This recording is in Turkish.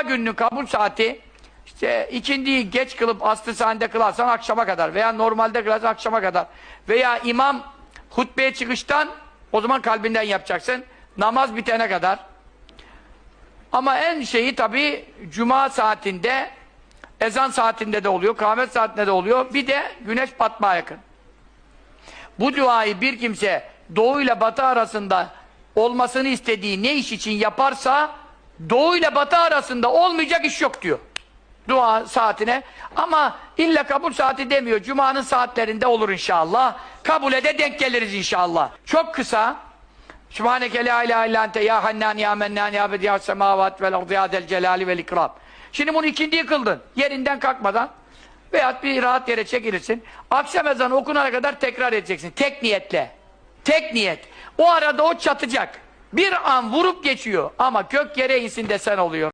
Gününün kabul saati işte ikindiyi geç kılıp aslı sahnede kılarsan akşama kadar veya normalde kılarsan akşama kadar veya imam hutbeye çıkıştan o zaman kalbinden yapacaksın. Namaz bitene kadar. Ama en şeyi tabii cuma saatinde ezan saatinde de oluyor, kâhmet saatinde de oluyor. Bir de güneş batmaya yakın. Bu duayı bir kimse doğu ile batı arasında olmasını istediği ne iş için yaparsa doğu ile batı arasında olmayacak iş yok diyor. Dua saatine. Ama illa kabul saati demiyor. Cuma'nın saatlerinde olur inşallah. Kabule de denk geliriz inşallah. Çok kısa. Sübhaneke la ilahe illa ente ya hannan ya mennan ya bedi ya semavat vel ardı ya del celali vel ikram. Şimdi bunu ikindiyi kıldın. Yerinden kalkmadan veyahut bir rahat yere çekilirsin. Akşam ezanı okunana kadar tekrar edeceksin. Tek niyetle. Tek niyet. O arada o çatacak. Bir an vurup geçiyor. Ama kök yere insin desen oluyor.